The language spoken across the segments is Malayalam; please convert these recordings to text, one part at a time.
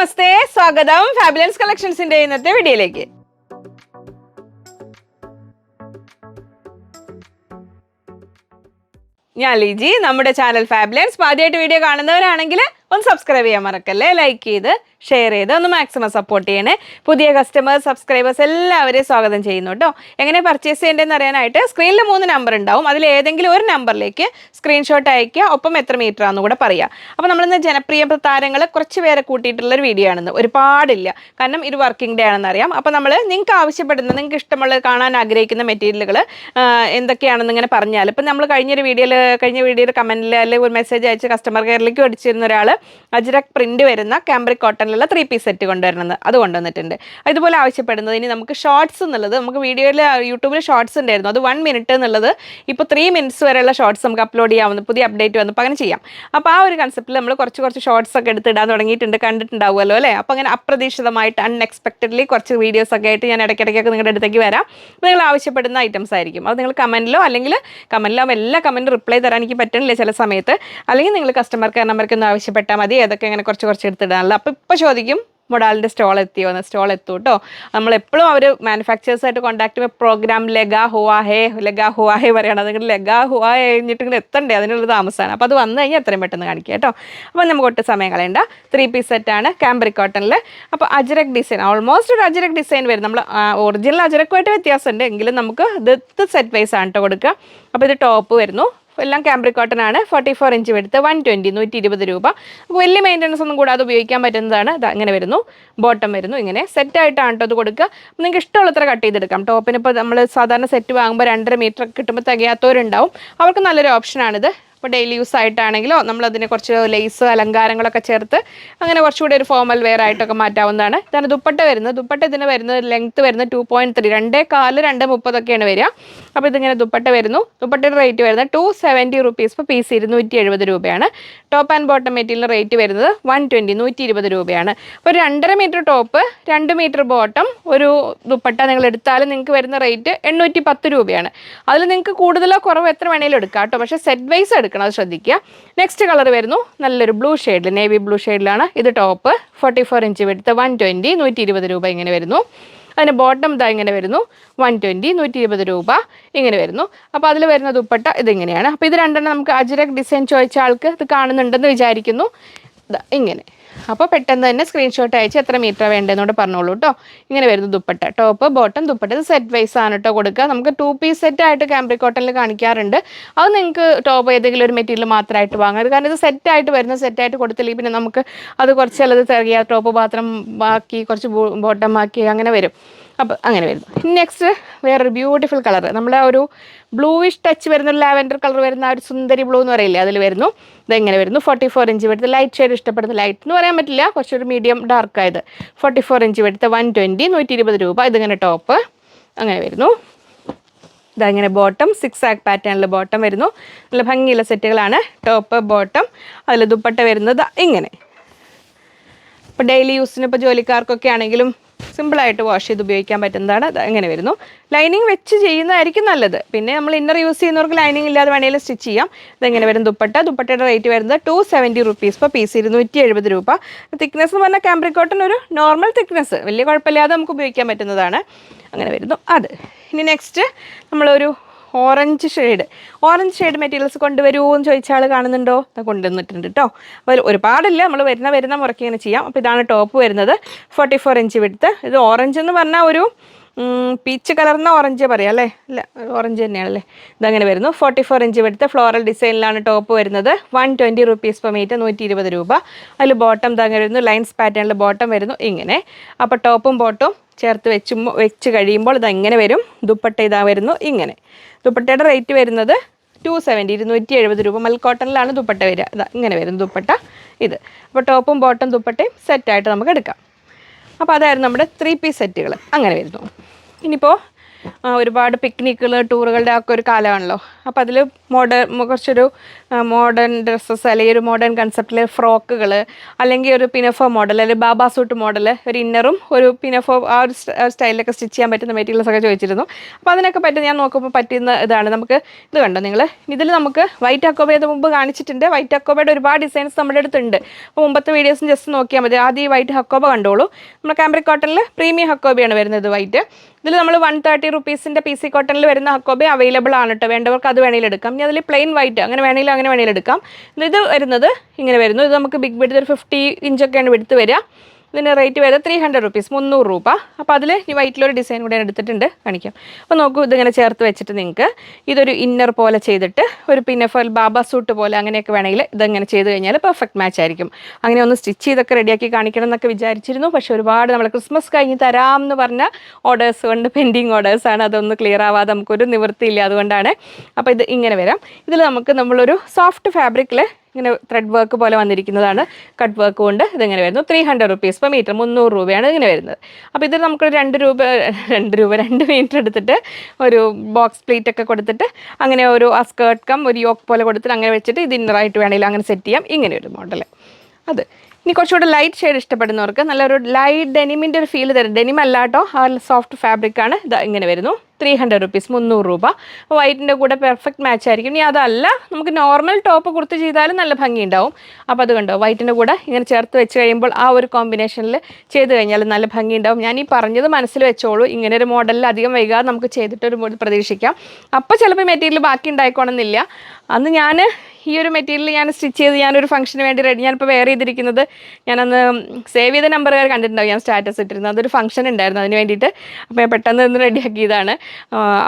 നമസ്തേ സ്വാഗതം. ഫാബുലൻസ് കളക്ഷൻസിന്റെ ഇന്നത്തെ വീഡിയോയിലേക്ക്. ഞാൻ ലിജി നമ്മുടെ ചാനൽ ഫാബുലൻസ് ആദ്യമായിട്ട് വീഡിയോ കാണുന്നവരാണെങ്കിൽ ഒന്ന് സബ്സ്ക്രൈബ് ചെയ്യാൻ മറക്കല്ലേ ലൈക്ക് ചെയ്ത് ഷെയർ ചെയ്ത് ഒന്ന് മാക്സിമം സപ്പോർട്ട് ചെയ്യണേ. പുതിയ കസ്റ്റമേഴ്സ് സബ്സ്ക്രൈബേഴ്സ് എല്ലാവരെയും സ്വാഗതം ചെയ്യുന്നു കേട്ടോ എങ്ങനെ പർച്ചേസ് ചെയ്യേണ്ടതെന്ന് അറിയാനായിട്ട് സ്ക്രീനിൽ മൂന്ന് നമ്പർ ഉണ്ടാവും. അതിൽ ഏതെങ്കിലും ഒരു നമ്പറിലേക്ക് സ്ക്രീൻഷോട്ട് അയക്കുക ഒപ്പം എത്ര മീറ്റർ ആണെന്ന് കൂടെ പറയാം. അപ്പോൾ നമ്മളിന്ന് ജനപ്രിയ താരങ്ങൾ കുറച്ച് പേരെ കൂട്ടിയിട്ടുള്ള ഒരു വീഡിയോ ആണെന്ന്. ഒരുപാടില്ല. കാരണം ഇത് വർക്കിംഗ് ഡേ ആണെന്ന് അറിയാം. അപ്പോൾ നമ്മൾ നിങ്ങൾക്ക് ആവശ്യപ്പെടുന്ന നിങ്ങൾക്ക് ഇഷ്ടമുള്ള കാണാൻ ആഗ്രഹിക്കുന്ന മെറ്റീരിയലുകൾ എന്തൊക്കെയാണെന്ന് ഇങ്ങനെ പറഞ്ഞാൽ ഇപ്പം നമ്മൾ കഴിഞ്ഞൊരു വീഡിയോയിൽ കഴിഞ്ഞ വീഡിയോയിൽ കമന്റിൽ അല്ലെങ്കിൽ ഒരു മെസ്സേജ് അയച്ച് കസ്റ്റമർ കെയറിലേക്ക് അടിച്ചിരുന്ന ഒരാൾ അജ്രക് പ്രിന്റ് വരുന്ന കാംബ്രിക് കോട്ടണിലുള്ള ത്രീ പീസ് സെറ്റ് കൊണ്ടുവരുന്നത് അത് കൊണ്ടുവന്നിട്ടുണ്ട്. ഇതുപോലെ ആവശ്യപ്പെടുന്നത് ഇനി നമുക്ക് ഷോർട്സ് എന്നുള്ളത് നമുക്ക് വീഡിയോയിൽ യൂട്യൂബിൽ ഷോർട്സ് ഉണ്ടായിരുന്നു. അത് വൺ മിനിറ്റ് എന്നുള്ളത് ഇപ്പോൾ ത്രീ മിനിറ്റ്സ് വരെയുള്ള ഷോർട്സ് നമുക്ക് അപ്ലോഡ് ചെയ്യാവുന്ന പുതിയ അപ്ഡേറ്റ് വന്നപ്പോൾ അങ്ങനെ ചെയ്യാം. അപ്പോൾ ആ ഒരു കൺസെപ്റ്റിൽ നമ്മൾ കുറച്ച് കുറച്ച് ഷോർട്സ് ഒക്കെ എടുത്തിടാൻ തുടങ്ങിയിട്ടുണ്ട്. കണ്ടിട്ടുണ്ടാവുമല്ലോ അല്ലേ? അപ്പോൾ അങ്ങനെ അപ്രതീക്ഷിതമായിട്ട് അൺഎക്സ്പെക്റ്റഡ്ലി കുറച്ച് വീഡിയോസ് ഒക്കെ ആയിട്ട് ഞാൻ ഇടയ്ക്കിടയ്ക്കൊക്കെ നിങ്ങളുടെ അടുത്തേക്ക് വരാം. നിങ്ങൾ ആവശ്യപ്പെടുന്ന ഐറ്റംസ് ആയിരിക്കും. അത് നിങ്ങൾ കമന്റിലോ അല്ലെങ്കിൽ കമന്റിലോ എല്ലാ കമന്റും റിപ്ലൈ തരാൻ എനിക്ക് പറ്റണില്ല ചില സമയത്ത്. അല്ലെങ്കിൽ നിങ്ങൾ കസ്റ്റമർ കെയർ നമ്പർക്ക് ഒന്ന് ആവശ്യപ്പെട്ടാൽ മതി. ഏതൊക്കെ ഇങ്ങനെ കുറച്ച് കുറച്ച് എടുത്തിടാനുള്ള അപ്പോൾ ഇപ്പോൾ ചോദിക്കും മൊഡാലിന്റെ സ്റ്റോൾ എത്തിയോ എന്ന. സ്റ്റോൾ എത്തും കേട്ടോ നമ്മളെപ്പോഴും അവർ മാനുഫാക്ചേഴ്സായിട്ട് കോൺടാക്ട് ചെയ്യുമ്പോൾ പ്രോഗ്രാം ലെഗാ ഹുവാഹേ ലെഗാ ഹുവാഹേ പറയണം. അതിങ്ങനെ ലെഗാ ഹുവാ കഴിഞ്ഞിട്ട് ഇങ്ങനെ എത്തണ്ടേ? അതിനുള്ള താമസമാണ് അപ്പോൾ അത് വന്നു കഴിഞ്ഞാൽ എത്രയും പെട്ടെന്ന് കാണിക്കുക കേട്ടോ അപ്പോൾ നമുക്ക് ഒട്ടും സമയം കളയണ്ട. ത്രീ പീസ് സെറ്റാണ് ക്യാമ്പറി കോട്ടണിൽ അപ്പോൾ അജരക് ഡിസൈൻ ഓൾമോസ്റ്റ് ഒരു അജരക് ഡിസൈൻ വരും. നമ്മൾ ഒറിജിനൽ അജരക്കുമായിട്ട് വ്യത്യാസമുണ്ട്. എങ്കിലും നമുക്ക് ഇത് സെറ്റ് വൈസ് ആണ് കേട്ടോ കൊടുക്കുക. അപ്പോൾ ഇത് ടോപ്പ് വരുന്നു. എല്ലാം ക്യാമ്പ്രി കോട്ടൺ ആണ്. ഫോർട്ടി ഫോർ ഇഞ്ച് എടുത്ത് വൺ ട്വന്റി നൂറ്റി ഇരുപത് രൂപ. അപ്പോൾ വലിയ മെയിന്റനൻസ് ഒന്നും കൂടാതെ ഉപയോഗിക്കാൻ പറ്റുന്നതാണ്. ഇത് അങ്ങനെ വരുന്നു. ബോട്ടം വരുന്നു. ഇങ്ങനെ സെറ്റായിട്ടാണ് കേട്ടോ ഇത് കൊടുക്കുക. അപ്പോൾ നിങ്ങൾക്ക് ഇഷ്ടമുള്ളത്ര കട്ട് ചെയ്തെടുക്കാം. ടോപ്പിന് ഇപ്പോൾ നമ്മൾ സാധാരണ സെറ്റ് വാങ്ങുമ്പോൾ രണ്ടര മീറ്റർ കിട്ടുമ്പോൾ തികയാത്തവരുണ്ടാവും. അവർക്ക് നല്ലൊരു ഓപ്ഷനാണിത് ഇപ്പോൾ ഡെയിലി യൂസ് ആയിട്ടാണെങ്കിലോ നമ്മൾ അതിനെ കുറച്ച് ലേസ് അലങ്കാരങ്ങളൊക്കെ ചേർത്ത് അങ്ങനെ കുറച്ചുകൂടി ഒരു ഫോമൽ വെയർ ആയിട്ടൊക്കെ മാറ്റാവുന്നതാണ്. ഇതാണ് ദുപ്പട്ട വരുന്നത്. ദുപ്പട്ട ഇതിന് വരുന്നത് ലെങ്ത് വരുന്നത് ടു പോയിന്റ് ത്രീ രണ്ടേ കാൽ രണ്ട് മുപ്പതൊക്കെയാണ് വരിക. അപ്പോൾ ഇതിങ്ങനെ ദുപ്പട്ട വരുന്നു. ദുപ്പട്ടയുടെ റേറ്റ് വരുന്നത് ടു സെവന്റി റുപ്പീസ് ഇപ്പോൾ പീസ് ഇരുന്നൂറ്റി എഴുപത് രൂപയാണ് top and bottom material rate വരുന്നത് വൺ ട്വന്റി നൂറ്റി ഇരുപത് രൂപയാണ് അപ്പോൾ രണ്ടര മീറ്റർ ടോപ്പ് രണ്ട് മീറ്റർ ബോട്ടം ഒരു ദുപ്പട്ട നിങ്ങൾ എടുത്താലും നിങ്ങൾക്ക് വരുന്ന റേറ്റ് എണ്ണൂറ്റി പത്ത് രൂപയാണ്. അതിൽ നിങ്ങൾക്ക് കൂടുതലോ കുറവ് എത്ര വേണേലും എടുക്കാം കേട്ടോ. പക്ഷേ സെറ്റ് വൈസ് എടുക്കണം അത് ശ്രദ്ധിക്കുക. നെക്സ്റ്റ് കളർ വരുന്നു. നല്ലൊരു ബ്ലൂ ഷെയ്ഡിൽ നേവി ബ്ലൂ ഷെയ്ഡിലാണ് ഇത് ടോപ്പ് ഫോർട്ടി ഫോർ ഇഞ്ച് വെടുത്ത് വൺ ട്വന്റി നൂറ്റി ഇരുപത് രൂപ ഇങ്ങനെ വരുന്നു. അതിന് ബോട്ടം ഇതാ ഇങ്ങനെ വരുന്നു. വൺ ട്വന്റി നൂറ്റി ഇരുപത് രൂപ ഇങ്ങനെ വരുന്നു. അപ്പോൾ അതിൽ വരുന്ന ദുപ്പട്ട ഇതിങ്ങനെയാണ്. അപ്പോൾ ഇത് രണ്ടെണ്ണം നമുക്ക് അജരക് ഡിസൈൻ ചോദിച്ച ആൾക്ക് ഇത് കാണുന്നുണ്ടെന്ന് വിചാരിക്കുന്നു. ഇങ്ങനെ. അപ്പോൾ പെട്ടെന്ന് തന്നെ സ്ക്രീൻഷോട്ട് അയച്ച് എത്ര മീറ്റർ വേണ്ടതെന്നോട് പറഞ്ഞോളൂ കേട്ടോ ഇങ്ങനെ വരുന്നു ദുപ്പട്ട. Top bottom dupatta. ഇത് സെറ്റ് വൈസ് ആണ് കേട്ടോ കൊടുക്കുക. നമുക്ക് ടു പീസ് സെറ്റ് ആയിട്ട് ക്യാമ്പ്രി കോട്ടണിൽ കാണിക്കാറുണ്ട്. അത് നിങ്ങൾക്ക് ടോപ്പ് ഏതെങ്കിലും ഒരു മെറ്റീരിയൽ മാത്രമായിട്ട് വാങ്ങാം. കാരണം ഇത് സെറ്റായിട്ട് വരുന്ന സെറ്റായിട്ട് കൊടുത്തില്ലെങ്കിൽ പിന്നെ നമുക്ക് അത് കുറച്ച് ചിലത് തിരകിയ ടോപ്പ് പാത്രം ബാക്കി കുറച്ച് ബോട്ടം ബാക്കി അങ്ങനെ വരും. അപ്പോൾ അങ്ങനെ വരുന്നു. നെക്സ്റ്റ് വേറൊരു ബ്യൂട്ടിഫുൾ കളർ നമ്മുടെ ഒരു ബ്ലൂയിഷ് ടച്ച് വരുന്ന ലാവൻഡർ കളർ വരുന്ന ആ ഒരു സുന്ദരി ബ്ലൂ എന്ന് പറയില്ലേ അതിൽ വരുന്നു. ഇതെങ്ങനെ വരുന്നു? ഫോർട്ടി ഫോർ ഇഞ്ച് വെടുത്ത് ലൈറ്റ് ഷെയ്ഡ് ഇഷ്ടപ്പെടുന്ന ലൈറ്റ് എന്ന് പറയാൻ പറ്റില്ല. കുറച്ചൊരു മീഡിയം ഡാർക്ക് ആയത്. ഫോർട്ടി ഫോർ ഇഞ്ച് വെടുത്ത് വൺ ട്വന്റി നൂറ്റി ഇരുപത് രൂപ. ഇതിങ്ങനെ ടോപ്പ് അങ്ങനെ വരുന്നു. ഇതങ്ങനെ ബോട്ടം സിക്സ് ആക്ക് പാറ്റേണിൽ ബോട്ടം വരുന്നു. നല്ല ഭംഗിയുള്ള സെറ്റുകളാണ് ടോപ്പ് ബോട്ടം അതിൽ ദുപ്പട്ട വരുന്നത് ഇങ്ങനെ. ഇപ്പോൾ ഡെയിലി യൂസിന് ഇപ്പോൾ ജോലിക്കാർക്കൊക്കെ ആണെങ്കിലും സിമ്പിളായിട്ട് വാഷ് ചെയ്ത് ഉപയോഗിക്കാൻ പറ്റുന്നതാണ്. അത് എങ്ങനെ വരുന്നു. ലൈനിങ് വെച്ച് ചെയ്യുന്നതായിരിക്കും നല്ലത്. പിന്നെ നമ്മൾ ഇന്നർ യൂസ് ചെയ്യുന്നവർക്ക് ലൈനിങ് ഇല്ലാതെ വേണമെങ്കിലും സ്റ്റിച്ച് ചെയ്യാം. ഇതെങ്ങനെ വരും? ദുപ്പട്ട. ദുപ്പട്ടയുടെ റേറ്റ് വരുന്നത് ടു സെവന്റി റുപ്പീസ് ഇപ്പോൾ പീസ് ഇരുന്നൂറ്റി എഴുപത് രൂപ തിക്നെസ് എന്ന് പറഞ്ഞാൽ കാംബ്രിക് കോട്ടൺ ഒരു നോർമൽ തിക്നെസ് വലിയ കുഴപ്പമില്ലാതെ നമുക്ക് ഉപയോഗിക്കാൻ പറ്റുന്നതാണ്. അങ്ങനെ വരുന്നു. അത്. ഇനി നെക്സ്റ്റ് നമ്മളൊരു orange shade. Orange shade materials കൊണ്ടുവരുമോ എന്ന് ചോദിച്ചാൽ കാണുന്നുണ്ടോ? അത് കൊണ്ടുവന്നിട്ടുണ്ട് കേട്ടോ അപ്പോൾ ഒരുപാടില്ല. നമ്മൾ വരുന്ന വരുന്ന മുറയ്ക്ക് ഇങ്ങനെ ചെയ്യാം. അപ്പോൾ ഇതാണ് ടോപ്പ് വരുന്നത്. ഫോർട്ടി ഫോർ ഇഞ്ച് വിടുത്ത് ഇത് ഓറഞ്ച് എന്ന് പറഞ്ഞാൽ ഒരു പീച്ച് കലർന്ന ഓറഞ്ച് പറയാം അല്ലേ? അല്ല ഓറഞ്ച് തന്നെയാണല്ലേ ഇതങ്ങനെ വരുന്നു. ഫോർട്ടി ഫോർ ഇഞ്ച് എടുത്ത് ഫ്ലോറൽ ഡിസൈനിലാണ് ടോപ്പ് വരുന്നത്. One twenty rupees per metre നൂറ്റി ഇരുപത് രൂപ അതിൽ ബോട്ടം തങ്ങനെ വരുന്നു. ലൈൻസ് പാറ്റേണിൽ ബോട്ടം വരുന്നു. ഇങ്ങനെ. അപ്പോൾ ടോപ്പും ബോട്ടും ചേർത്ത് വെച്ച് വെച്ച് കഴിയുമ്പോൾ ഇത് എങ്ങനെ വരും? ദുപ്പട്ട ഇതാ വരുന്നു ഇങ്ങനെ. ദുപ്പട്ടയുടെ റേറ്റ് വരുന്നത് ടു സെവന്റി ഇരുന്നൂറ്റി എഴുപത് രൂപ. മൽക്കോട്ടണിലാണ് ദുപ്പട്ട വരിക. ഇതാ ഇങ്ങനെ വരും ദുപ്പട്ട ഇത്. അപ്പോൾ ടോപ്പും ബോട്ടും ദുപ്പട്ടയും സെറ്റായിട്ട് നമുക്ക് എടുക്കാം. അപ്പോൾ അതായിരുന്നു നമ്മുടെ ത്രീ പീസ് സെറ്റുകൾ അങ്ങനെ വരുന്നു. ഇനിയിപ്പോൾ ഒരുപാട് പിക്നിക്കുകൾ ടൂറുകളുടെ ഒക്കെ ഒരു കാലമാണല്ലോ. അപ്പോൾ അതിൽ മോഡേൺ കുറച്ചൊരു മോഡേൺ ഡ്രസ്സസ് അല്ലെങ്കിൽ ഒരു മോഡേൺ കൺസെപ്റ്റിലെ ഫ്രോക്കുകൾ അല്ലെങ്കിൽ ഒരു പിനഫോ മോഡൽ അല്ലെങ്കിൽ ബാബാ സൂട്ട് മോഡൽ ഒരു ഇന്നറും ഒരു പിനഫോ ആ ഒരു സ്റ്റൈലിലൊക്കെ സ്റ്റിച്ച് ചെയ്യാൻ പറ്റുന്ന മെറ്റീരിയൽസ് ഒക്കെ ചോദിച്ചിരുന്നു. അപ്പോൾ അതിനൊക്കെ പറ്റി ഞാൻ നോക്കുമ്പോൾ പറ്റുന്ന ഇതാണ്. നമുക്ക് ഇത് കണ്ടോ നിങ്ങൾ ഇതിൽ നമുക്ക് വൈറ്റ് അക്കോബയത് മുമ്പ് കാണിച്ചിട്ടുണ്ട്. വൈറ്റ് അക്കോബയുടെ ഒരുപാട് ഡിസൈൻസ് നമ്മുടെ അടുത്തുണ്ട്. അപ്പോൾ മുമ്പത്തെ വീഡിയോസും ജസ്റ്റ് നോക്കിയാൽ മതി. ആദ്യം ഈ വൈറ്റ് ഹക്കോബ കണ്ടോളൂ. നമ്മുടെ കാമ്പ്രിക് കോട്ടണിൽ പ്രീമിയം ഹക്കോബയാണ് വരുന്നത് വൈറ്റ് ഇതിൽ നമ്മൾ വൺ തേർട്ടി റുപ്പീസിന്റെ പി സി കോട്ടണിൽ വരുന്ന ഹക്കോബെ അവൈലബിൾ ആണ് കേട്ടോ വേണ്ടവർക്ക് അത് വേണമെങ്കിൽ എടുക്കാം. ഇനി അതിൽ പ്ലെയിൻ വൈറ്റ് അങ്ങനെ വേണമെങ്കിൽ അങ്ങനെ വേണമെങ്കിൽ എടുക്കാം. ഇത് വരുന്നത് ഇങ്ങനെ വരുന്നു. ഇത് നമുക്ക് ബിഗ് ബെഡ് ഒരു ഫിഫ്റ്റി ഇഞ്ചൊക്കെയാണ് എടുത്ത് വരിക. ഇതിന്റെ റേറ്റ് വരുന്നത് ത്രീ ഹൺഡ്രഡ് റുപ്പീസ് മുന്നൂറ് രൂപ. അപ്പോൾ അതിൽ ഈ വൈറ്റിലൊരു ഡിസൈൻ കൂടെ എടുത്തിട്ടുണ്ട് കാണിക്കാം. അപ്പോൾ നോക്കൂ ഇതിങ്ങനെ ചേർത്ത് വെച്ചിട്ട് നിങ്ങൾക്ക് ഇതൊരു ഇന്നർ പോലെ ചെയ്തിട്ട് ഒരു പിന്നെ ഫൽ ബാബ സൂട്ട് പോലെ അങ്ങനെയൊക്കെ വേണമെങ്കിൽ ഇതങ്ങനെ ചെയ്ത് കഴിഞ്ഞാൽ പെർഫെക്റ്റ് മാച്ച് ആയിരിക്കും. അങ്ങനെ ഒന്ന് സ്റ്റിച്ച് ചെയ്തൊക്കെ റെഡിയാക്കി കാണിക്കണം എന്നൊക്കെ വിചാരിച്ചിരുന്നു. പക്ഷേ ഒരുപാട് നമ്മൾ ക്രിസ്മസ് കഴിഞ്ഞ് തരാം എന്ന് പറഞ്ഞ ഓർഡേഴ്സ് കൊണ്ട് പെൻഡിങ് ഓർഡേഴ്സാണ് അതൊന്ന് ക്ലിയർ ആവാതെ നമുക്കൊരു നിവൃത്തിയില്ല അതുകൊണ്ടാണ്. അപ്പോൾ ഇത് ഇങ്ങനെ വരാം. ഇതിൽ നമുക്ക് നമ്മളൊരു സോഫ്റ്റ് ഫാബ്രിക്കിൽ ഇങ്ങനെ ത്രെഡ് വർക്ക് പോലെ വന്നിരിക്കുന്നതാണ്. കട്ട് വർക്ക് കൊണ്ട് ഇതിങ്ങനെ വരുന്നു. Three hundred rupees per metre മുന്നൂറ് രൂപയാണ് ഇങ്ങനെ വരുന്നത്. അപ്പോൾ ഇത് നമുക്ക് രണ്ട് രൂപ രണ്ട് രൂപ രണ്ട് മീറ്റർ എടുത്തിട്ട് ഒരു ബോക്സ് പ്ലേറ്റ് ഒക്കെ കൊടുത്തിട്ട് അങ്ങനെ ഒരു ആ സ്കേർട്ട് കം ഒരു യോക്ക് പോലെ കൊടുത്തിട്ട് അങ്ങനെ വെച്ചിട്ട് ഇത് ഇന്നറായിട്ട് വേണമെങ്കിൽ അങ്ങനെ സെറ്റ് ചെയ്യാം. ഇങ്ങനെ ഒരു മോഡൽ അത്. ഇനി കുറച്ചുകൂടെ ലൈറ്റ് ഷെയ്ഡ് ഇഷ്ടപ്പെടുന്നവർക്ക് നല്ലൊരു ലൈറ്റ് ഡെനിമിന്റെ ഒരു ഫീൽ തരും. ഡെനിം അല്ലാട്ടോ ആ സോഫ്റ്റ് ഫാബ്രിക് ആണ്. ഇത് ഇങ്ങനെ വരുന്നു. ത്രീ ഹൺഡ്രഡ് റുപ്പീസ് മുന്നൂറ് രൂപ. വൈറ്റിന്റെ കൂടെ പെർഫെക്റ്റ് മാച്ച് ആയിരിക്കും. ഇനി അതല്ല നമുക്ക് നോർമൽ ടോപ്പ് കൊടുത്ത് ചെയ്താലും നല്ല ഭംഗി ഉണ്ടാവും. അപ്പോൾ അത് കണ്ടോ വൈറ്റിന്റെ കൂടെ ഇങ്ങനെ ചേർത്ത് വെച്ച് കഴിയുമ്പോൾ ആ ഒരു കോമ്പിനേഷനിൽ ചെയ്ത് കഴിഞ്ഞാൽ നല്ല ഭംഗി ഉണ്ടാവും. ഞാൻ ഈ പറഞ്ഞത് മനസ്സിൽ വെച്ചോളൂ. ഇങ്ങനെ ഒരു മോഡലിൽ അധികം വൈകാതെ നമുക്ക് ചെയ്തിട്ടൊരു പ്രതീക്ഷിക്കാം. അപ്പോൾ ചിലപ്പോൾ മെറ്റീരിയൽ ബാക്കി ഉണ്ടായിക്കോണമെന്നില്ല അന്ന് ഞാൻ ഈ ഒരു മെറ്റീരിയൽ ഞാൻ സ്റ്റിച്ച് ചെയ്ത് ഞാനൊരു ഫംഗ്ഷന് വേണ്ടി റെഡി ഞാനിപ്പോൾ വെയർ ചെയ്തിരിക്കുന്നത് ഞാനന്ന് സേവ് ചെയ്ത നമ്പർ കണ്ടിട്ടുണ്ടാവും. ഞാൻ സ്റ്റാറ്റസ് ഇട്ടിരുന്നത്. അതൊരു ഫംഗ്ഷൻ ഉണ്ടായിരുന്നു. അതിന് വേണ്ടിയിട്ട് അപ്പോൾ ഞാൻ പെട്ടെന്ന് ഒന്ന് റെഡിയാക്കിയതാണ്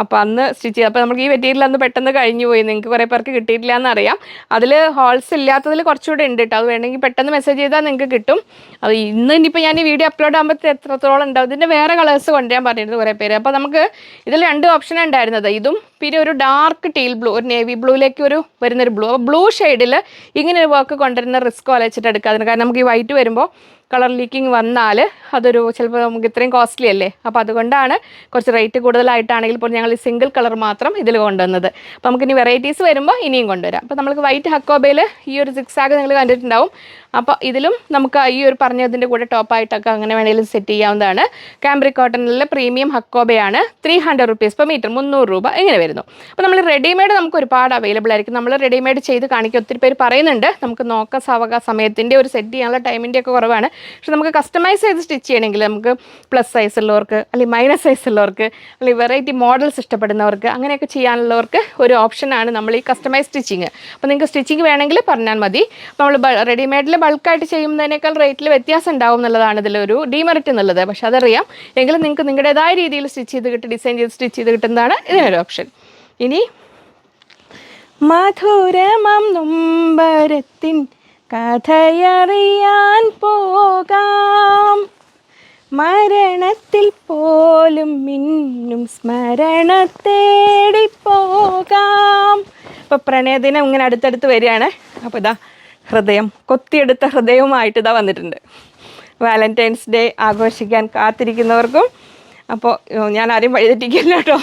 അപ്പോൾ അന്ന് സ്റ്റിച്ച് ചെയ്ത് അപ്പോൾ നമുക്ക് ഈ മെറ്റീരിയൽ അന്ന് പെട്ടെന്ന് കഴിഞ്ഞു പോയി. നിങ്ങൾക്ക് കുറേ പേർക്ക് കിട്ടിയിട്ടില്ല എന്നറിയാം. അതിൽ ഹോൾസ് ഇല്ലാത്തതിൽ കുറച്ചുകൂടെ ഉണ്ട് കേട്ടോ അത് വേണമെങ്കിൽ പെട്ടെന്ന് മെസ്സേജ് ചെയ്താൽ നിങ്ങൾക്ക് കിട്ടും. അത് ഇന്ന് ഇനിയിപ്പോൾ ഞാൻ ഈ വീഡിയോ അപ്ലോഡ് ആകുമ്പോൾ എത്രത്തോളം ഉണ്ടാവും ഇതിന്റെ വേറെ കളേഴ്സ് കൊണ്ടുവരാൻ പറഞ്ഞിരുന്നു കുറേ പേര്. അപ്പോൾ നമുക്ക് ഇതിൽ രണ്ട് ഓപ്ഷൻ ഉണ്ടായിരുന്നത്. ഇതും പിന്നെ ഒരു ഡാർക്ക് ടീൽ ബ്ലൂ ഒരു നേവി ബ്ലൂയിലേക്ക് ഒരു വരുന്നൊരു ബ്ലൂ അപ്പോൾ ബ്ലൂ ഷെയ്ഡിൽ ഇങ്ങനെ ഒരു വർക്ക് കൊണ്ടുവരുന്ന റിസ്ക് വലച്ചിട്ട് എടുക്കാതിന് കാരണം നമുക്ക് ഈ വൈറ്റ് വരുമ്പോൾ കളർ ലീക്കിംഗ് വന്നാൽ അതൊരു ചിലപ്പോൾ നമുക്ക് ഇത്രയും കോസ്റ്റ്ലി അല്ലേ? അപ്പോൾ അതുകൊണ്ടാണ് കുറച്ച് റേറ്റ് കൂടുതലായിട്ടാണെങ്കിൽ ഇപ്പോൾ ഞങ്ങൾ സിംഗിൾ കളർ മാത്രം ഇതിൽ കൊണ്ടുവന്നത്. അപ്പോൾ നമുക്ക് ഇനി വെറൈറ്റീസ് വരുമ്പോൾ ഇനിയും കൊണ്ടുവരാം. അപ്പോൾ നമുക്ക് വൈറ്റ് ഹക്കോബയിൽ ഈ ഒരു സിക്സ് ആഗ് നിങ്ങൾ കണ്ടിട്ടുണ്ടാവും. അപ്പോൾ ഇതിലും നമുക്ക് ഈ ഒരു പറഞ്ഞതിന്റെ കൂടെ ടോപ്പായിട്ടൊക്കെ അങ്ങനെ വേണമെങ്കിലും സെറ്റ് ചെയ്യാവുന്നതാണ്. കാംബ്രിക് കോട്ടണിലെ premium ഹക്കോബയാണ് three hundred rupees per metre മുന്നൂറ് രൂപ ഇങ്ങനെ വരുന്നു. അപ്പോൾ നമ്മൾ റെഡിമെയ്ഡ് നമുക്ക് ഒരുപാട് അവൈലബിൾ ആയിരിക്കും. നമ്മൾ റെഡിമെയ്ഡ് ചെയ്ത് കാണിക്കുക ഒത്തിരി പേര് പറയുന്നുണ്ട്. നമുക്ക് നോക്കാൻ സവക സമയത്തിന്റെ ഒരു സെറ്റ് ചെയ്യാനുള്ള ടൈമിന്റെ ഒക്കെ കുറവാണ്. പക്ഷെ നമുക്ക് കസ്റ്റമൈസ് ചെയ്ത് സ്റ്റിച്ച് ചെയ്യണമെങ്കിൽ നമുക്ക് പ്ലസ് സൈസ് ഉള്ളവർക്ക് അല്ലെങ്കിൽ മൈനസ് സൈസ് ഉള്ളവർക്ക് അല്ലെങ്കിൽ വെറൈറ്റി മോഡൽസ് ഇഷ്ടപ്പെടുന്നവർക്ക് അങ്ങനെയൊക്കെ ചെയ്യാനുള്ളവർക്ക് ഒരു ഓപ്ഷനാണ് നമ്മൾ ഈ കസ്റ്റമൈസ് സ്റ്റിച്ചിങ് അപ്പോൾ നിങ്ങൾക്ക് സ്റ്റിച്ചിങ് വേണമെങ്കിൽ പറഞ്ഞാൽ മതി. നമ്മൾ റെഡിമെയ്ഡിൽ ബൾക്കായിട്ട് ചെയ്യുന്നതിനേക്കാൾ റേറ്റിൽ വ്യത്യാസം ഉണ്ടാവും എന്നുള്ളതാണ് ഇതിലൊരു ഡിമെറിറ്റ് എന്നുള്ളത്. പക്ഷേ അതറിയാം. എങ്കിലും നിങ്ങൾക്ക് നിങ്ങളുടേതായ രീതിയിൽ സ്റ്റിച്ച് ചെയ്ത് കിട്ടി ഡിസൈൻ ചെയ്ത് സ്റ്റിച്ച് ചെയ്ത് കിട്ടുന്നതാണ് ഇതിനൊരു ഓപ്ഷൻ ഇനി മധുരമം നൊമ്പരത്തിൻ കഥയറിയാൻ പോകാം. മരണത്തിൽ പോലും മിന്നും സ്മരണ തേടി പോകാം ഇപ്പൊ പ്രണയദിനം ഇങ്ങനെ അടുത്തടുത്ത് വരികയാണ്. അപ്പോൾ ഇതാ ഹൃദയം കൊത്തിയെടുത്ത ഹൃദയവുമായിട്ട് ഇതാ വന്നിട്ടുണ്ട്. വാലന്റൈൻസ് ഡേ ആഘോഷിക്കാൻ കാത്തിരിക്കുന്നവർക്കും അപ്പോൾ ഞാൻ ആരെയും വഴിതെറ്റിക്കില്ല കേട്ടോ.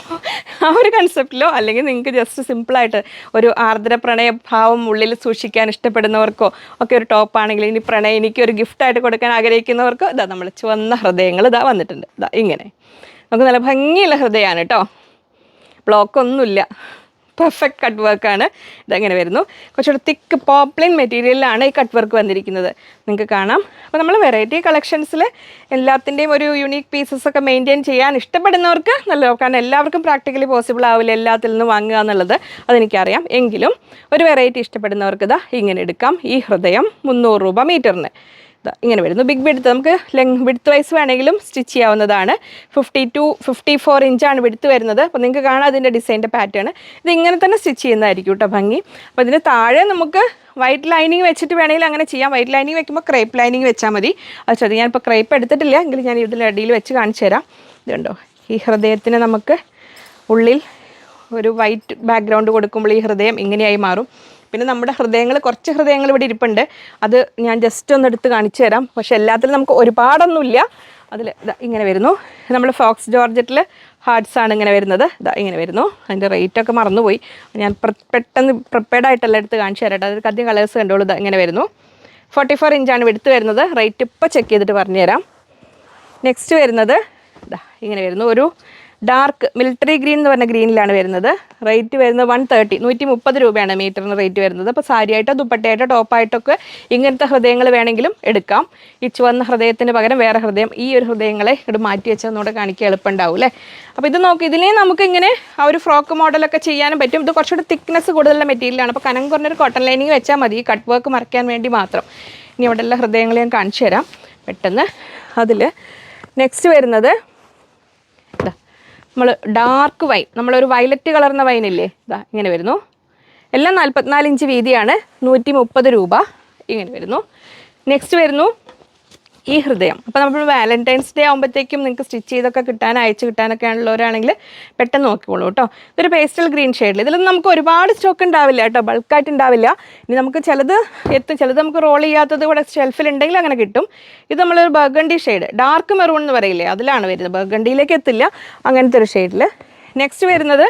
ആ ഒരു കൺസെപ്റ്റിലോ അല്ലെങ്കിൽ നിങ്ങൾക്ക് ജസ്റ്റ് സിമ്പിളായിട്ട് ഒരു ആർദ്ര പ്രണയ ഭാവം ഉള്ളിൽ സൂക്ഷിക്കാൻ ഇഷ്ടപ്പെടുന്നവർക്കോ ഒക്കെ ഒരു ടോപ്പ് ആണെങ്കിൽ ഇനി പ്രണയം എനിക്ക് ഒരു ഗിഫ്റ്റായിട്ട് കൊടുക്കാൻ ആഗ്രഹിക്കുന്നവർക്കോ ഇതാ നമ്മൾ ചുവന്ന ഹൃദയങ്ങൾ ഇതാ വന്നിട്ടുണ്ട്. ഇതാ ഇങ്ങനെ. നമുക്ക് നല്ല ഭംഗിയുള്ള ഹൃദയമാണ് കേട്ടോ. ബ്ലോക്കൊന്നുമില്ല പെർഫെക്റ്റ് കട്ട് വർക്കാണ് ഇതങ്ങനെ വരുന്നു. കുറച്ചുകൂടെ തിക്ക് പോപ്ലിൻ മെറ്റീരിയലിലാണ് ഈ കട്ട് വർക്ക് വന്നിരിക്കുന്നത്. നിങ്ങൾക്ക് കാണാം. അപ്പോൾ നമ്മൾ വെറൈറ്റി കളക്ഷൻസിൽ എല്ലാത്തിന്റെയും ഒരു യുണീക്ക് പീസസ് ഒക്കെ മെയിന്റെയിൻ ചെയ്യാൻ ഇഷ്ടപ്പെടുന്നവർക്ക് നല്ല കാരണം എല്ലാവർക്കും പ്രാക്ടിക്കലി പോസിബിൾ ആവില്ല എല്ലാത്തിൽ നിന്നും വാങ്ങുക എന്നുള്ളത്. അതെനിക്കറിയാം. എങ്കിലും ഒരു വെറൈറ്റി ഇഷ്ടപ്പെടുന്നവർക്ക് ഇതാ ഇങ്ങനെ എടുക്കാം. ഈ ഹൃദയം മുന്നൂറ് രൂപ മീറ്ററിന് ഇങ്ങനെ വരുന്നു. ബിഗ് വിടുത്ത് നമുക്ക് ലെങ് വിടുത്ത് വൈസ് വേണമെങ്കിലും സ്റ്റിച്ച് ചെയ്യാവുന്നതാണ്. ഫിഫ്റ്റി ടു ഫിഫ്റ്റി ഫോർ ഇഞ്ചാണ് വിടുത്ത് വരുന്നത്. അപ്പോൾ നിങ്ങൾക്ക് കാണാം അതിന്റെ ഡിസൈന്റെ പാറ്റേൺ ഇത് ഇങ്ങനെ തന്നെ സ്റ്റിച്ച് ചെയ്യുന്നതായിരിക്കും കേട്ടോ ഭംഗി. അപ്പോൾ ഇതിന് താഴെ നമുക്ക് വൈറ്റ് ലൈനിങ് വെച്ചിട്ട് വേണമെങ്കിൽ അങ്ങനെ ചെയ്യാം. വൈറ്റ് ലൈനിങ് വെക്കുമ്പോൾ ക്രേപ്പ് ലൈനിങ് വെച്ചാൽ മതി. അത് ഞാൻ ഞാനിപ്പോൾ ക്രേപ്പ് എടുത്തിട്ടില്ല. എങ്കിലും ഞാൻ ഇതിൽ അടിയിൽ വെച്ച് കാണിച്ചു തരാം. ഇതുണ്ടോ ഈ ഹൃദയത്തിന് നമുക്ക് ഉള്ളിൽ ഒരു വൈറ്റ് ബാക്ക്ഗ്രൗണ്ട് കൊടുക്കുമ്പോൾ ഈ ഹൃദയം ഇങ്ങനെയായി മാറും. പിന്നെ നമ്മുടെ ഹൃദയങ്ങൾ കുറച്ച് ഹൃദയങ്ങൾ ഇവിടെ ഇരിപ്പുണ്ട്. അത് ഞാൻ ജസ്റ്റ് ഒന്ന് എടുത്ത് കാണിച്ചു തരാം. പക്ഷെ എല്ലാത്തിലും നമുക്ക് ഒരുപാടൊന്നുമില്ല. അതിൽ ഇങ്ങനെ വരുന്നു. നമ്മൾ ഫോക്സ് ജോർജറ്റിൽ ഹാർട്സ് ആണ് ഇങ്ങനെ വരുന്നത്. ഇതാ ഇങ്ങനെ വരുന്നു. അതിന്റെ റേറ്റൊക്കെ മറന്നുപോയി. ഞാൻ പെട്ടെന്ന് പ്രിപ്പയർഡ് ആയിട്ടല്ല എടുത്ത് കാണിച്ചു തരട്ടെ അതിൽ അധികം കളേഴ്സ് കണ്ടോളൂ ഇതാ ഇങ്ങനെ വരുന്നു. ഫോർട്ടി ഫോർ ഇഞ്ചാണ് എടുത്ത് വരുന്നത്. റേറ്റ് ഇപ്പോൾ ചെക്ക് ചെയ്തിട്ട് പറഞ്ഞുതരാം. നെക്സ്റ്റ് വരുന്നത് ഇതാ ഇങ്ങനെ വരുന്നു. ഒരു ഡാർക്ക് മിലിറ്ററി ഗ്രീൻ എന്ന് പറഞ്ഞ ഗ്രീനിലാണ് വരുന്നത്. റേറ്റ് വരുന്നത് വൺ തേർട്ടി നൂറ്റി മുപ്പത് രൂപയാണ് മീറ്ററിന് റേറ്റ് വരുന്നത്. അപ്പോൾ സാരിയായിട്ടോ ദുപ്പട്ടയായിട്ടോ ടോപ്പായിട്ടൊക്കെ ഇങ്ങനത്തെ ഹൃദയങ്ങൾ വേണമെങ്കിലും എടുക്കാം. ഈ ചുവന്ന ഹൃദയത്തിന് പകരം വേറെ ഹൃദയം ഈ ഒരു ഹൃദയങ്ങളെ ഇവിടെ മാറ്റി വെച്ചാൽ ഒന്നുകൂടെ കാണിക്കാൻ എളുപ്പമുണ്ടാവും അല്ലേ? അപ്പോൾ ഇത് നോക്കി ഇതിനെ നമുക്ക് ഇങ്ങനെ ആ ഒരു ഫ്രോക്ക് മോഡലൊക്കെ ചെയ്യാനും പറ്റും. ഇത് കുറച്ചുകൂടി തിക്നെസ് കൂടുതലുള്ള മെറ്റീരിയലാണ് അപ്പോൾ കനം കുറഞ്ഞൊരു കോട്ടൺ ലൈനിങ് വെച്ചാൽ മതി. കട്ട് വർക്ക് മറയ്ക്കാൻ വേണ്ടി മാത്രം. ഇനി അവിടെ എല്ലാ ഞാൻ കാണിച്ചു തരാം. പെട്ടെന്ന് അതിൽ നെക്സ്റ്റ് വരുന്നത് ഇതാ നമ്മൾ ഡാർക്ക് വൈൻ നമ്മളൊരു വയലറ്റ് കളർന്ന വൈനില്ലേ ഇതാ ഇങ്ങനെ വരുന്നു. എല്ലാം നാൽപ്പത്തിനാല് ഇഞ്ച് വീതിയാണ്. നൂറ്റി മുപ്പത് രൂപ ഇങ്ങനെ വരുന്നു. നെക്സ്റ്റ് വരുന്നു. ഈ ഹൃദയം. അപ്പോൾ നമ്മൾ വാലന്റൈൻസ് ഡേ ആകുമ്പോഴത്തേക്കും നിങ്ങൾക്ക് സ്റ്റിച്ച് ചെയ്തൊക്കെ കിട്ടാൻ അയച്ച് കിട്ടാനൊക്കെ ഉള്ളവരാണെങ്കിൽ പെട്ടെന്ന് നോക്കിക്കോളൂ കേട്ടോ. ഇതൊരു പേസ്റ്റൽ ഗ്രീൻ ഷെയ്ഡിൽ ഇതിലൊന്നും നമുക്ക് ഒരുപാട് സ്റ്റോക്ക് ഉണ്ടാവില്ല കേട്ടോ. ബൾക്കായിട്ട് ഉണ്ടാവില്ല. ഇനി നമുക്ക് ചിലത് എത്തും ചിലത് നമുക്ക് റോൾ ചെയ്യാത്തത് ഇവിടെ ഷെൽഫിലുണ്ടെങ്കിൽ അങ്ങനെ കിട്ടും. ഇത് നമ്മളൊരു ബർഗണ്ടി ഷെയ്ഡ്. ഡാർക്ക് മെറൂൺ എന്ന് പറയില്ലേ അതിലാണ് വരുന്നത്. ബർഗണ്ടിയിലേക്ക് എത്തില്ല. അങ്ങനത്തെ ഒരു ഷെയ്ഡിൽ നെക്സ്റ്റ് വരുന്നത്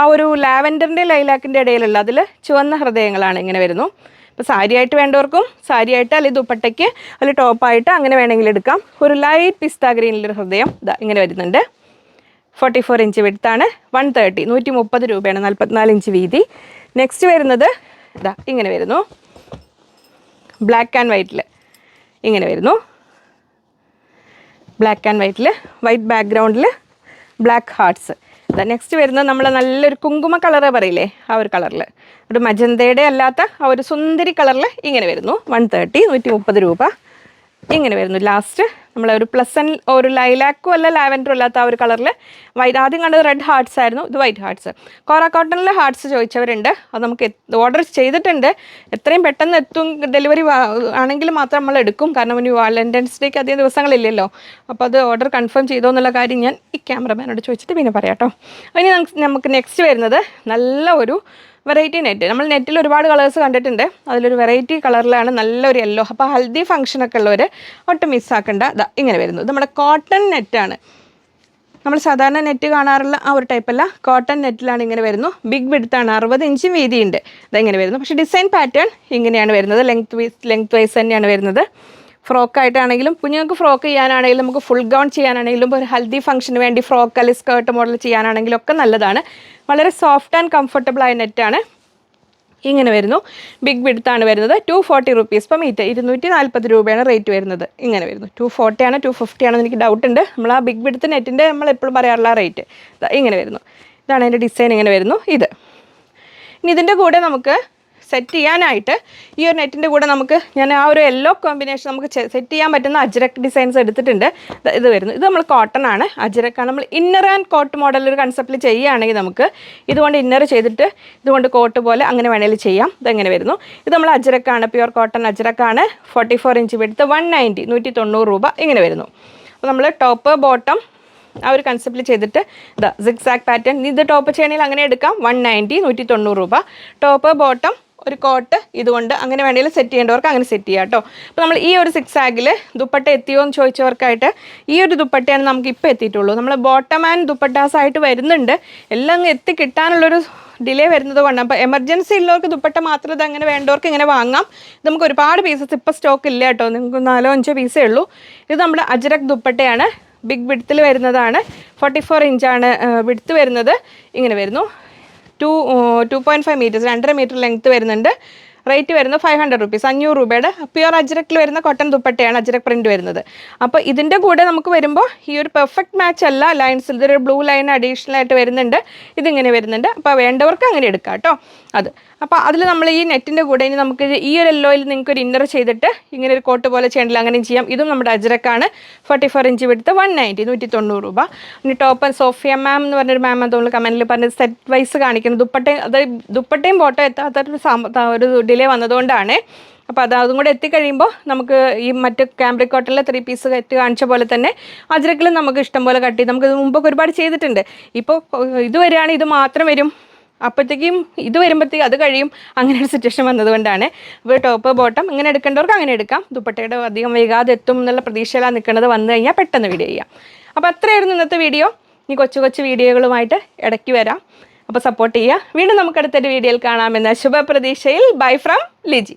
ആ ഒരു ലാവൻഡറിന്റെ ലൈലാക്കിന്റെ ഇടയിലുള്ള അതിൽ ചുവന്ന ഹൃദയങ്ങളാണ് ഇങ്ങനെ വരുന്നു. ഇപ്പോൾ സാരി ആയിട്ട് വേണ്ടവർക്കും സാരി ആയിട്ട് അല്ലെങ്കിൽ ദുപ്പട്ടയ്ക്ക് അല്ലെങ്കിൽ ടോപ്പായിട്ട് അങ്ങനെ വേണമെങ്കിൽ എടുക്കാം. ഒരു ലൈറ്റ് പിസ്ത ഗ്രീനിലൊരു ഹൃദയം ഇതാ ഇങ്ങനെ വരുന്നുണ്ട്. ഫോർട്ടി ഫോർ ഇഞ്ച് വിടുത്താണ് വൺ തേർട്ടി നൂറ്റി മുപ്പത് രൂപയാണ് നാൽപ്പത്തിനാല് ഇഞ്ച് വീതി. നെക്സ്റ്റ് വരുന്നത് ഇതാ ഇങ്ങനെ വരുന്നു. ബ്ലാക്ക് ആൻഡ് വൈറ്റിൽ ഇങ്ങനെ വരുന്നു. ബ്ലാക്ക് ആൻഡ് വൈറ്റിൽ വൈറ്റ് ബാക്ക്ഗ്രൗണ്ടിൽ ബ്ലാക്ക് ഹാർട്സ് ഇതാ നെക്സ്റ്റ് വരുന്നത് നമ്മൾ നല്ലൊരു കുങ്കുമ കളർ പറയില്ലേ ആ ഒരു കളറിൽ ഒരു മജന്തയുടെ അല്ലാത്ത ആ ഒരു സുന്ദരി കളറിൽ ഇങ്ങനെ വരുന്നു. വൺ തേർട്ടി നൂറ്റി മുപ്പത് രൂപ. ഇങ്ങനെ വരുന്നു? ലാസ്റ്റ് നമ്മൾ ഒരു പ്ലസൻ ഒരു ലൈലാക്കും അല്ല ലാവൻഡറും അല്ലാത്ത ആ ഒരു കളറിൽ വൈറ്റ് ആദ്യം കണ്ടത് റെഡ് ഹാർട്സ് ആയിരുന്നു. ഇത് വൈറ്റ് ഹാർട്സ് കോറ കോട്ടണിലെ ഹാർട്സ് ചോദിച്ചവരുണ്ട്. അത് നമുക്ക് ഓർഡർ ചെയ്തിട്ടുണ്ട്. എത്രയും പെട്ടെന്ന് എത്തും. ഡെലിവറി ആണെങ്കിൽ മാത്രം നമ്മൾ എടുക്കും. കാരണം ഇനി വാലന്റൈൻസ് ഡേക്ക് അധികം ദിവസങ്ങളില്ലല്ലോ. അപ്പോൾ അത് ഓർഡർ കൺഫേം ചെയ്തോ എന്നുള്ള കാര്യം ഞാൻ ഈ ക്യാമറമാനോട് ചോദിച്ചിട്ട് പിന്നെ പറയാം കേട്ടോ ഇനി നമുക്ക് നമുക്ക് നെക്സ്റ്റ് വരുന്നത് നല്ല ഒരു വെറൈറ്റി നെറ്റ് നമ്മൾ നെറ്റിൽ ഒരുപാട് കളേഴ്സ് കണ്ടിട്ടുണ്ട്. അതിലൊരു വെറൈറ്റി കളറിലാണ് നല്ലൊരു യെല്ലോ അപ്പോൾ ഹൽദി ഫംഗ്ഷനൊക്കെ ഉള്ളവർ ഒട്ടും മിസ്സാക്കേണ്ട ഇങ്ങനെ വരുന്നു. ഇത് നമ്മുടെ കോട്ടൺ നെറ്റാണ് നമ്മൾ സാധാരണ നെറ്റ് കാണാറുള്ള ആ ഒരു ടൈപ്പല്ല കോട്ടൺ നെറ്റിലാണ് ഇങ്ങനെ വരുന്നു. ബിഗ് വിടുത്താണ് അറുപത് ഇഞ്ചും വീതിയുണ്ട്. ഇതെങ്ങനെ വരുന്നു. പക്ഷേ ഡിസൈൻ പാറ്റേൺ ഇങ്ങനെയാണ് വരുന്നത്. ലെങ്ത് വൈസ് ലെങ്ത് വൈസ് തന്നെയാണ് വരുന്നത്. ഫ്രോക്കായിട്ടാണെങ്കിലും കുഞ്ഞുങ്ങൾക്ക് ഫ്രോക്ക് ചെയ്യാനാണെങ്കിലും നമുക്ക് ഫുൾ ഗൗൺ ചെയ്യാനാണെങ്കിലും ഒരു ഹൽദി ഫംഗ്ഷന് വേണ്ടി ഫ്രോക്ക് അല്ലെങ്കിൽ സ്കേർട്ട് മോഡൽ ചെയ്യാനാണെങ്കിലും ഒക്കെ നല്ലതാണ്. വളരെ സോഫ്റ്റ് ആൻഡ് കംഫർട്ടബിൾ ആയ നെറ്റാണ് ഇങ്ങനെ വരുന്നു. ബിഗ് വിടുത്താണ് വരുന്നത്. Two forty rupees per metre ഇരുന്നൂറ്റി നാൽപ്പത് രൂപയാണ് റേറ്റ് വരുന്നത്. ഇങ്ങനെ വരുന്നു. ടു ഫോർട്ടി ആണ് ടു ഫിഫ്റ്റി എനിക്ക് ഡൗട്ട് ഉണ്ട്. നമ്മൾ ആ ബിഗ് വിടുത്ത നെറ്റിന്റെ നമ്മൾ എപ്പോഴും പറയാറുള്ള റേറ്റ് ഇങ്ങനെ വരുന്നു. ഇതാണ് അതിന്റെ ഡിസൈൻ ഇങ്ങനെ വരുന്നു. ഇത്. ഇനി ഇതിന്റെ കൂടെ നമുക്ക് സെറ്റ് ചെയ്യാനായിട്ട് ഈ ഒരു നെറ്റിന്റെ കൂടെ നമുക്ക് ഞാൻ ആ ഒരു യെല്ലോ കോമ്പിനേഷൻ നമുക്ക് സെറ്റ് ചെയ്യാൻ പറ്റുന്ന അജ്രക് ഡിസൈൻസ് എടുത്തിട്ടുണ്ട്. ഇത് വരുന്നു. ഇത് നമ്മൾ കോട്ടൺ ആണ്. അജ്രക്കാണ്. നമ്മൾ ഇന്നർ ആൻഡ് കോട്ട് മോഡൽ ഒരു കൺസെപ്റ്റിൽ ചെയ്യുകയാണെങ്കിൽ നമുക്ക് ഇതുകൊണ്ട് ഇന്നർ ചെയ്തിട്ട് ഇതുകൊണ്ട് കോട്ട് പോലെ അങ്ങനെ വേണമെങ്കിൽ ചെയ്യാം. ഇതെങ്ങനെ വരുന്നു? ഇത് നമ്മൾ അജ്രക്കാണ്. പ്യുവർ കോട്ടൺ അജ്രക്കാണ്. ഫോർട്ടി ഫോർ ഇഞ്ച് എടുത്ത് വൺ നയന്റി നൂറ്റി തൊണ്ണൂറ് രൂപ ഇങ്ങനെ വരുന്നു. അപ്പോൾ നമ്മൾ ടോപ്പ് ബോട്ടം ആ ഒരു കൺസെപ്റ്റിൽ ചെയ്തിട്ട് ഇതാ സിക്സാക് പാറ്റേൺ ഇത് ടോപ്പ് ചെയ്യണമെങ്കിൽ അങ്ങനെ എടുക്കാം. വൺ നയന്റി നൂറ്റി തൊണ്ണൂറ് രൂപ. ടോപ്പ് ബോട്ടം ഒരു കോട്ട് ഇതുകൊണ്ട് അങ്ങനെ വേണമെങ്കിൽ സെറ്റ് ചെയ്യേണ്ടവർക്ക് അങ്ങനെ സെറ്റ് ചെയ്യാം കേട്ടോ അപ്പോൾ നമ്മൾ ഈ ഒരു സിക്സ് ആഗിൽ ദുപ്പട്ട എത്തിയോ എന്ന് ചോദിച്ചവർക്കായിട്ട് ഈ ഒരു ദുപ്പട്ടയാണ് നമുക്ക് ഇപ്പോൾ എത്തിയിട്ടുള്ളൂ. നമ്മൾ ബോട്ടം ആൻഡ് ദുപ്പട്ടാസ് ആയിട്ട് വരുന്നുണ്ട്. എല്ലാം എത്തി കിട്ടാനുള്ളൊരു ഡിലേ വരുന്നത് കൊണ്ട്. അപ്പോൾ എമർജൻസി ഉള്ളവർക്ക് ദുപ്പട്ട മാത്രം ഇത് അങ്ങനെ വേണ്ടവർക്ക് ഇങ്ങനെ വാങ്ങാം. നമുക്ക് ഒരുപാട് പീസസ് ഇപ്പോൾ സ്റ്റോക്ക് ഇല്ല കേട്ടോ നിങ്ങൾക്ക് നാലോ അഞ്ചോ പീസേ ഉള്ളൂ. ഇത് നമ്മുടെ അജ്രക് ദുപ്പട്ടയാണ്. ബിഗ് വിഡ്ത്തിൽ വരുന്നതാണ്. ഫോർട്ടി ഫോർ ഇഞ്ചാണ് വിഡ്ത്ത് വരുന്നത്. ഇങ്ങനെ വരുന്നു. Two two point five metres രണ്ടര മീറ്റർ ലെങ്ത്ത് വരുന്നുണ്ട്. റേറ്റ് വരുന്നത് ഫൈവ് ഹൺഡ്രഡ് റുപ്പീസ് അഞ്ഞൂറ് രൂപയുടെ പ്യുവർ അജ്രക്കിൽ വരുന്ന കോട്ടൺ ദുപ്പട്ടയാണ് അജ്രക് പ്രിന്റ് വരുന്നത്. അപ്പോൾ ഇതിന്റെ കൂടെ നമുക്ക് വരുമ്പോൾ ഈ ഒരു പെർഫെക്റ്റ് മാച്ച് അല്ല ലൈൻസിൽ ഇതൊരു ബ്ലൂ ലൈൻ അഡീഷണൽ ആയിട്ട് വരുന്നുണ്ട്. ഇതിങ്ങനെ വരുന്നുണ്ട്. അപ്പോൾ വേണ്ടവർക്ക് അങ്ങനെ എടുക്കാം കേട്ടോ അത്. അപ്പോൾ അതിൽ നമ്മൾ ഈ നെറ്റിന്റെ കൂടെ ഇനി നമുക്ക് ഈ ഒരു യെല്ലോയിൽ നിങ്ങൾക്ക് ഒരു ഇന്നർ ചെയ്തിട്ട് ഇങ്ങനെ ഒരു കോട്ട് പോലെ ചെയ്യണമെങ്കിൽ അങ്ങനെയും ചെയ്യാം. ഇതും നമ്മുടെ അജ്രക്കാണ്. ഫോർട്ടി ഫോർ ഇഞ്ച് വിടുത്ത് വൺ നയന്റി നൂറ്റി തൊണ്ണൂറ് രൂപ. ഇനി ടോപ്പ് സോഫിയ മാം എന്ന് പറഞ്ഞൊരു മാം തോന്നുന്നു കമന്റിൽ പറഞ്ഞ സെറ്റ് വൈസ് കാണിക്കുന്നത് ദുപ്പട്ടയും അത് ദുപ്പട്ടയും ഫോട്ടോ എത്താത്തൊരു ഒരു ഡിലേ വന്നതുകൊണ്ടാണ്. അപ്പോൾ അത് അതും കൂടെ എത്തിക്കഴിയുമ്പോൾ നമുക്ക് ഈ മറ്റ് ക്യാമ്പ്രിക് കോട്ടണിലെ ത്രീ പീസ് കെറ്റ് കാണിച്ച പോലെ തന്നെ അജ്രക്കിലും നമുക്ക് ഇഷ്ടം പോലെ കട്ട് ചെയ്ത് നമുക്ക് ഇത് മുമ്പൊക്കെ ഒരുപാട് ചെയ്തിട്ടുണ്ട്. ഇപ്പോൾ ഇത് വരികയാണെങ്കിൽ ഇത് മാത്രം വരും. അപ്പോഴത്തേക്കും ഇത് വരുമ്പോഴത്തേക്കും അത് കഴിയും. അങ്ങനെ ഒരു സിറ്റുവേഷൻ വന്നതുകൊണ്ടാണ്. ഇപ്പോൾ ടോപ്പ് ബോട്ടം ഇങ്ങനെ എടുക്കേണ്ടവർക്ക് അങ്ങനെ എടുക്കാം. ദുപ്പട്ടയുടെ അധികം വൈകാതെ എത്തും എന്നുള്ള പ്രതീക്ഷയിലാണ് നിൽക്കുന്നത്. വന്നു കഴിഞ്ഞാൽ പെട്ടെന്ന് വീഡിയോ ചെയ്യാം. അപ്പോൾ അത്രയായിരുന്നു ഇന്നത്തെ വീഡിയോ ഇനി കൊച്ചു കൊച്ചു വീഡിയോകളുമായിട്ട് ഇടയ്ക്ക് വരാം. അപ്പോൾ സപ്പോർട്ട് ചെയ്യുക. വീണ്ടും നമുക്ക് അടുത്തൊരു വീഡിയോയിൽ കാണാമെന്ന ശുഭപ്രതീക്ഷയിൽ. Bye from Liji